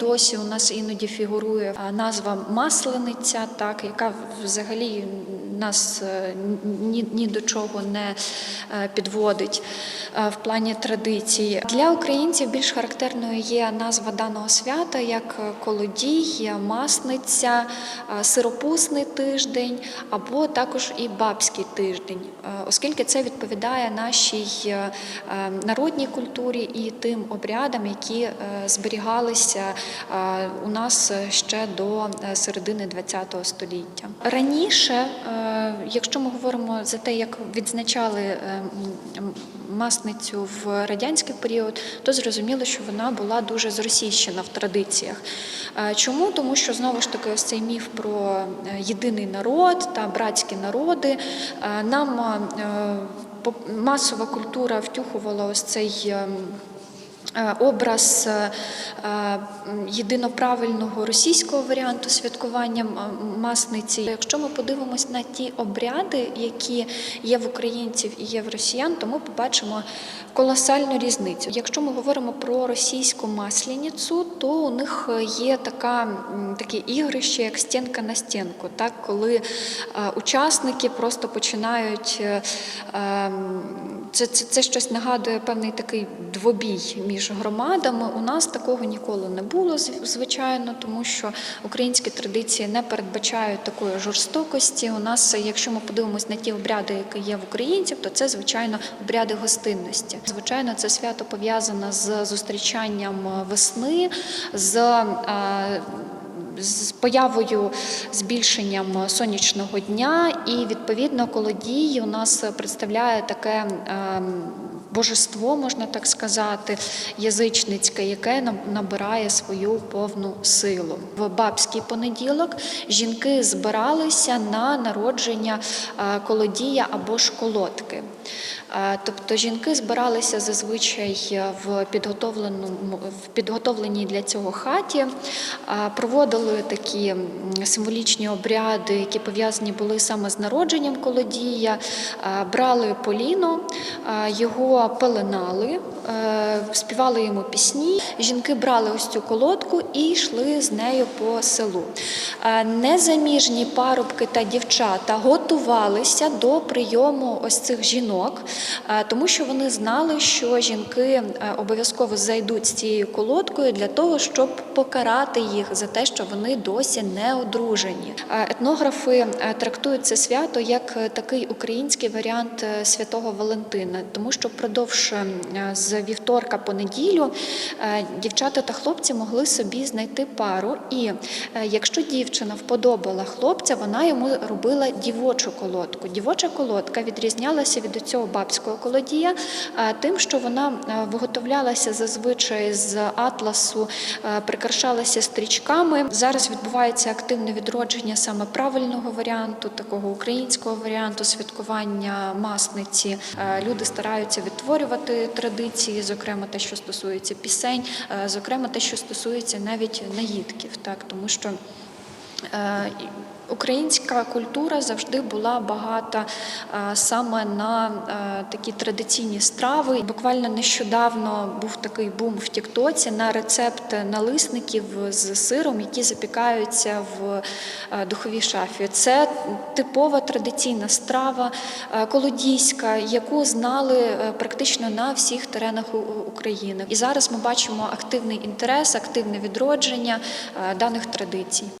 досі у нас іноді фігурує назва маслениця, так яка взагалі нас е, ні, ні до чого не е, підводить е, в плані традицій. Для українців більш характерною є назва даного свята як колодій, масниця, сиропусний тиждень або також і бабський тиждень, оскільки це відповідає нашій народній культурі і тим обрядам, які зберігалися у нас ще до середини ХХ століття. Раніше, якщо ми говоримо за те, як відзначали е, масницю в радянський період, то зрозуміло, що вона була дуже зросійщена в традиціях. Е, Чому? Тому що знову ж таки ось цей міф про е, єдиний народ та братські народи нам масова культура втюхувала ось цей. Е, Образ е, е, єдиноправильного російського варіанту святкування масниці. Якщо ми подивимось на ті обряди, які є в українців і є в росіян, то ми побачимо колосальну різницю. Якщо ми говоримо про російську масляницю, то у них є така, таке ігрище, як стінка на стінку, так, коли учасники просто починають. Це, це, це щось нагадує певний такий двобій між громадами. У нас такого ніколи не було, звичайно, тому що українські традиції не передбачають такої жорстокості. У нас, якщо ми подивимось на ті обряди, які є в українців, то це звичайно обряди гостинності. Звичайно, це свято пов'язане з зустрічанням весни, з е, з появою збільшенням сонячного дня, і відповідно колодій у нас представляє таке. Божество, можна так сказати, язичницьке, яке набирає свою повну силу. В бабський понеділок жінки збиралися на народження е, колодія або ж колодки. Е, Тобто жінки збиралися зазвичай в підготовленому в підготовленій для цього хаті, е, проводили такі символічні обряди, які пов'язані були саме з народженням колодія, брали поліно, е, його пеленали, е, співали йому пісні. Жінки брали ось цю колодку і йшли з нею по селу. Е, Незаміжні парубки та дівчата готувалися до прийому ось цих жінок, е, тому що вони знали, що жінки обов'язково зайдуть з цією колодкою для того, щоб покарати їх за те, що вони досі не одружені. Етнографи трактують це свято як такий український варіант святого Валентина, тому що впродовж е, з вівторка по неділю е, дівчата та хлопці могли собі знайти пару. І е, якщо дівчина вподобала хлопця, вона йому робила дівочу колодку. Дівоча колодка відрізнялася від цього бабського колодія тим, що вона виготовлялася зазвичай з атласу, прикрашалася стрічками. Зараз відбувається активне відродження саме правильного варіанту, такого українського варіанту святкування масниці. Люди стараються відтворювати традиції, зокрема те, що стосується пісень, е, зокрема те, що стосується навіть наїдків, так тому що. Е, Українська культура завжди була багата е, саме на е, такі традиційні страви. Буквально нещодавно був такий бум в Тіктоці на рецепт налисників з сиром, які запікаються в духовій шафі. Це типова традиційна страва колодійська, яку знали практично на всіх теренах України. І зараз ми бачимо активний інтерес, активне відродження даних традицій.